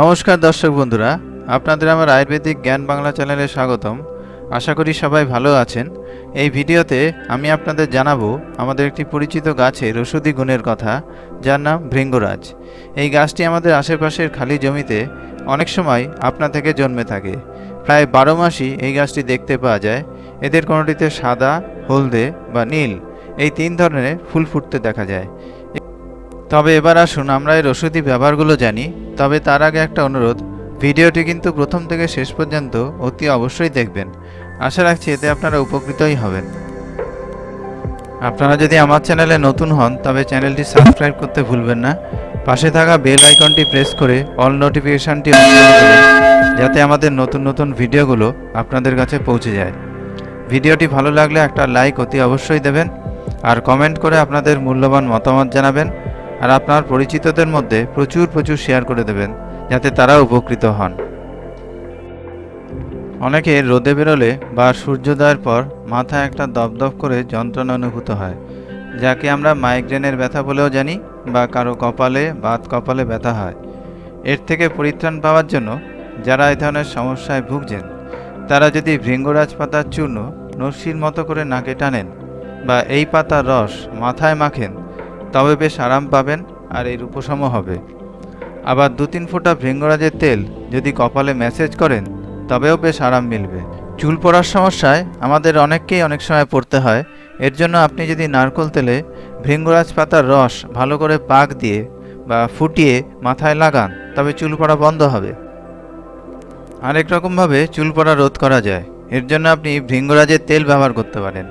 নমস্কার দর্শক বন্ধুরা, আপনাদের আমার আয়ুর্বেদিক জ্ঞান বাংলা চ্যানেলে স্বাগতম। আশা করি সবাই ভালো আছেন। এই ভিডিওতে আমি আপনাদের জানাব আমাদের একটি পরিচিত গাছের ওষুধি গুণের কথা, যার নাম ভৃঙ্গরাজ। এই গাছটি আমাদের আশেপাশের খালি জমিতে অনেক সময় আপনা থেকে জন্মে থাকে। প্রায় বারো মাসই এই গাছটি দেখতে পাওয়া যায়। এদের কোনোটিতে সাদা, হলদে বা নীল, এই তিন ধরনের ফুল ফুটতে দেখা যায়। তবে এবার আসুন, আমরা এর ওষুধি ব্যবহারগুলো জানি। তবে তার আগে একটা অনুরোধ, ভিডিওটি কিন্তু প্রথম থেকে শেষ পর্যন্ত অতি অবশ্যই দেখবেন। আশা রাখছি এতে আপনারা উপকৃতই হবেন। আপনারা যদি আমার চ্যানেলে নতুন হন, তবে চ্যানেলটি সাবস্ক্রাইব করতে ভুলবেন না। পাশে থাকা বেল আইকনটি প্রেস করে অল নোটিফিকেশানটি অন করে যাতে আমাদের নতুন নতুন ভিডিওগুলো আপনাদের কাছে পৌঁছে যায়। ভিডিওটি ভালো লাগলে একটা লাইক অতি অবশ্যই দেবেন, আর কমেন্ট করে আপনাদের মূল্যবান মতামত জানাবেন। আর আপনার পরিচিতদের মধ্যে প্রচুর প্রচুর শেয়ার করে দেবেন, যাতে তারা উপকৃত হন। অনেকে রোদে বেরোলে বা সূর্যোদয়ের পর মাথায় একটা দপদপ করে যন্ত্রণা অনুভূত হয়, যাকে আমরা মাইগ্রেনের ব্যথা বলেও জানি বা কারও কপালে, বাত কপালে ব্যথা হয়। এর থেকে পরিত্রাণ পাওয়ার জন্য যারা এই ধরনের সমস্যায় ভুগছেন, তারা যদি ভৃঙ্গরাজ পাতার চূর্ণ নস্যির মতো করে নাকে টানেন বা এই পাতার রস মাথায় মাখেন তবে বেশ আরাম পাবেন আর এর উপশম হবে। আবার দু তিন ফোঁটা ভৃঙ্গরাজের তেল যদি কপালে ম্যাসেজ করেন, তবেও বেশ আরাম মিলবে। চুল পড়ার সমস্যায় আমাদের অনেককেই অনেক সময় পড়তে হয়। এর জন্য আপনি যদি নারকোল তেলে ভৃঙ্গরাজ পাতার রস ভালো করে পাক দিয়ে বা ফুটিয়ে মাথায় লাগান, তবে চুল পড়া বন্ধ হবে। আরেক রকমভাবে চুল পড়া রোধ করা যায়। এর জন্য আপনি ভৃঙ্গরাজের তেল ব্যবহার করতে পারেন।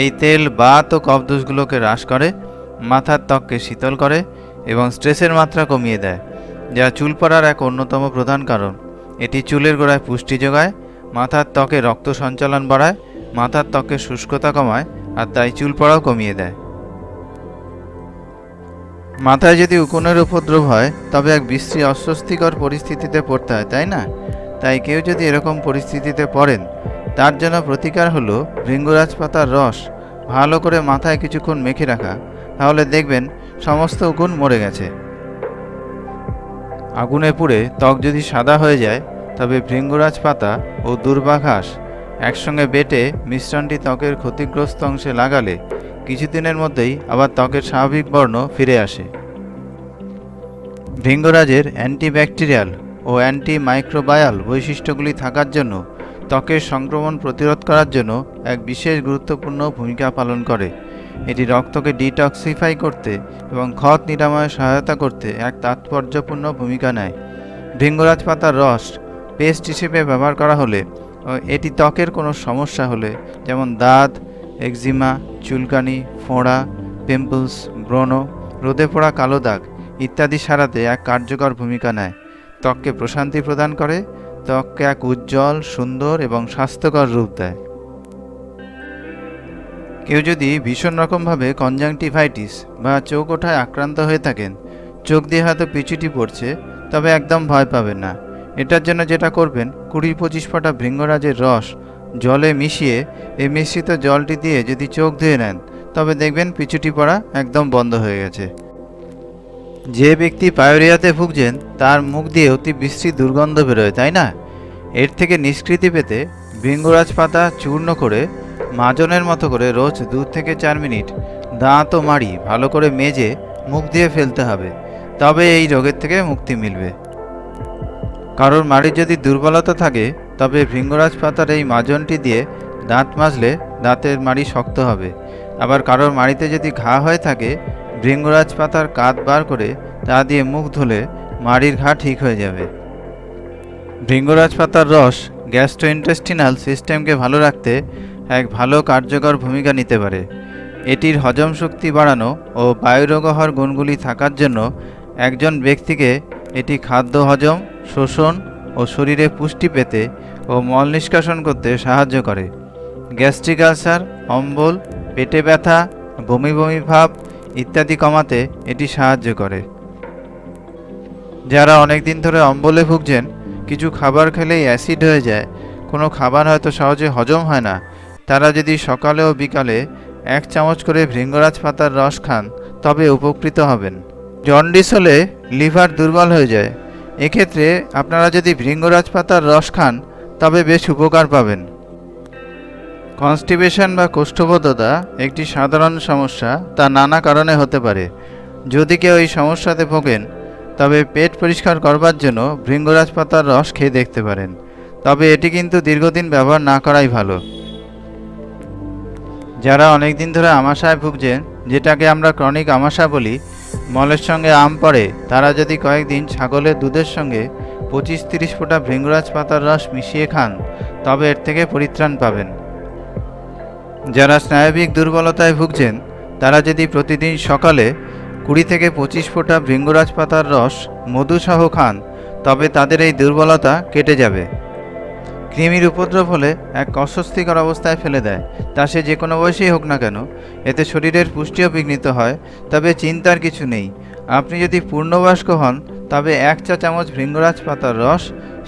এই তেল, বাত ও কফদোষগুলোকে হ্রাস করে মাথার ত্বককে শীতল করে এবং স্ট্রেসের মাত্রা কমিয়ে দেয়, যা চুল পড়ার এক অন্যতম প্রধান কারণ। এটি চুলের গোড়ায় পুষ্টি যোগায়, মাথার ত্বকে রক্ত সঞ্চালন বাড়ায়, মাথার ত্বকে শুষ্কতা কমায়, আর তাই চুল পড়াও কমিয়ে দেয়। মাথায় যদি উকুনের উপদ্রব হয়, তবে এক বিশ্রী অস্বস্তিকর পরিস্থিতিতে পড়তে হয়, তাই না? তাই কেউ যদি এরকম পরিস্থিতিতে পড়েন, তার জন্য প্রতিকার হলো ভৃঙ্গরাজ পাতার রস ভালো করে মাথায় কিছুক্ষণ মেখে রাখা, তাহলে দেখবেন সমস্ত উকুন মরে গেছে। আগুনে পুড়ে ত্বক যদি সাদা হয়ে যায়, তবে ভৃঙ্গরাজ পাতা ও দুর্বা ঘাস একসঙ্গে বেটে মিশ্রণটি ত্বকের ক্ষতিগ্রস্ত অংশে লাগালে কিছুদিনের মধ্যেই আবার ত্বকের স্বাভাবিক বর্ণ ফিরে আসে। ভৃঙ্গরাজের অ্যান্টিব্যাকটেরিয়াল ও অ্যান্টি মাইক্রোবায়াল বৈশিষ্ট্যগুলি থাকার জন্য ত্বকের সংক্রমণ প্রতিরোধ করার জন্য এক বিশেষ গুরুত্বপূর্ণ ভূমিকা পালন করে। এটি রক্তকে ডিটক্সিফাই করতে এবং ক্ষত নিরাময়ে সহায়তা করতে এক তাৎপর্যপূর্ণ ভূমিকা নেয়। ভৃঙ্গরাজ পাতার রস, পেস্ট হিসেবে ব্যবহার করা হলে এটি ত্বকের কোনো সমস্যা হলে, যেমন দাঁত, একজিমা, চুলকানি, ফোঁড়া, পিম্পলস, ব্রণ, রোদে পড়া কালো দাগ ইত্যাদি সারাতে এক কার্যকর ভূমিকা নেয়। ত্বককে প্রশান্তি প্রদান করে ত্বককে এক উজ্জ্বল, সুন্দর এবং স্বাস্থ্যকর রূপ দেয়। কেউ যদি ভীষণ রকমভাবে কনজাংটিভাইটিস বা চোখ ওঠায় আক্রান্ত হয়ে থাকেন, চোখ দিয়ে হয়তো পিছুটি পড়ছে, তবে একদম ভয় পাবেন না। এটার জন্য যেটা করবেন কুড়ি পঁচিশ ফোঁটা ভৃঙ্গরাজের রস জলে মিশিয়ে এই মিশ্রিত জলটি দিয়ে যদি চোখ ধুয়ে নেন, তবে দেখবেন পিছুটি পড়া একদম বন্ধ হয়ে গেছে। যে ব্যক্তি পায়োরিয়াতে ভুগছেন, তার মুখ দিয়ে অতি বিশ্রী দুর্গন্ধ বেরোয়, তাই না? এর থেকে নিষ্কৃতি পেতে ভৃঙ্গরাজ পাতা চূর্ণ করে মাজনের মতো করে রোজ দু থেকে চার মিনিট দাঁত ও মাড়ি, ভালো করে মেজে মুখ দিয়ে ফেলতে হবে। তবে এই রোগের থেকে মুক্তি মিলবে। কারোর মাড়ির যদি দুর্বলতা থাকে, তবে ভৃঙ্গরাজ পাতার এই মাজনটি দিয়ে দাঁত মাজলে দাঁতের মাড়ি শক্ত হবে। আবার কারোর মাড়িতে যদি ঘা হয়ে থাকে ভৃঙ্গরাজ পাতার কাত বার করে তা দিয়ে মুখ ধুলে মাড়ির ঘা ঠিক হয়ে যাবে। ভৃঙ্গরাজ পাতার রস গ্যাস্ট্রোইন্টেস্টিনাল সিস্টেমকে ভালো রাখতে এক ভালো কার্যকর ভূমিকা নিতে পারে। এটির হজম শক্তি বাড়ানো ও বায়ুরোগহর গুণগুলি থাকার জন্য একজন ব্যক্তিকে এটি খাদ্য হজম, শোষণ ও শরীরে পুষ্টি পেতে ও মল নিষ্কাশন করতে সাহায্য করে। গ্যাস্ট্রিক আলসার, অম্বল, পেটে ব্যথা, বমি বমি ভাব ইত্যাদি কমাতে এটি সাহায্য করে। যারা অনেক দিন ধরে অম্বলে ভুগছেন, কিছু খাবার খেলেই অ্যাসিড হয়ে যায়। কোনো খাবার হয়তো সহজে হজম হয় না। তারা যদি সকালে ও বিকালে এক চামচ করে ভৃঙ্গরাজ পাতার রস খান, তবে উপকৃত হবেন। জন্ডিস হলে লিভার দুর্বল হয়ে যায়। এক্ষেত্রে আপনারা যদি ভৃঙ্গরাজ পাতার রস খান, তবে বেশ উপকার পাবেন। কনস্টিপেশন বা কোষ্ঠবদ্ধতা একটি সাধারণ সমস্যা, তা নানা কারণে হতে পারে। যদি কেউ এই সমস্যাতে ভোগেন, তবে পেট পরিষ্কার করবার জন্য ভৃঙ্গরাজ পাতার রস খেয়ে দেখতে পারেন। তবে এটি কিন্তু দীর্ঘদিন ব্যবহার না করাই ভালো। যারা অনেক দিন ধরে আমাশায় ভুগছেন, যেটাকে আমরা ক্রনিক আমাশা বলি, মলের সঙ্গে আম পড়ে, তারা যদি কয়েকদিন ছাগলের দুধের সঙ্গে পঁচিশ তিরিশ ফোঁটা ভৃঙ্গরাজ পাতার রস মিশিয়ে খান, তবে এর থেকে পরিত্রাণ পাবেন। যারা স্নায়বিক দুর্বলতায় ভুগছেন, তারা যদি প্রতিদিন সকালে কুড়ি থেকে পঁচিশ ফোঁটা ভৃঙ্গরাজ পাতার রস মধুসহ খান, তবে তাদের এই দুর্বলতা কেটে যাবে। কৃমির উপদ্রব হলে এক অস্বস্তিকর অবস্থায় ফেলে দেয়। তা সে যে কোনো বয়সেই হোক না কেন, এতে শরীরের পুষ্টিও বিঘ্নিত হয়, তবে চিন্তার কিছু নেই। আপনি যদি পূর্ণবয়স্ক হন, তবে এক চা চামচ ভৃঙ্গরাজ পাতার রস,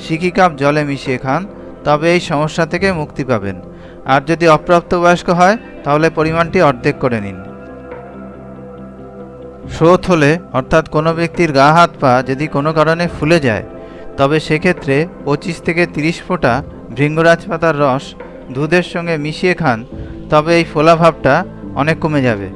সিকি কাপ জলে মিশিয়ে খান তবে এই সমস্যা থেকে মুক্তি পাবেন। আর যদি অপ্রাপ্তবয়স্ক হয়, তাহলে পরিমাণটি অর্ধেক করে নিন। স্রোত হলে, অর্থাৎ কোনো ব্যক্তির গা, হাত, পা যদি কোনো কারণে ফুলে যায়, তবে সেক্ষেত্রে পঁচিশ থেকে তিরিশ ফোঁটা ভৃঙ্গরাজ পাতার রস দুধের সঙ্গে মিশিয়ে খান, তবে এই ফোলা ভাবটা অনেক কমে যাবে।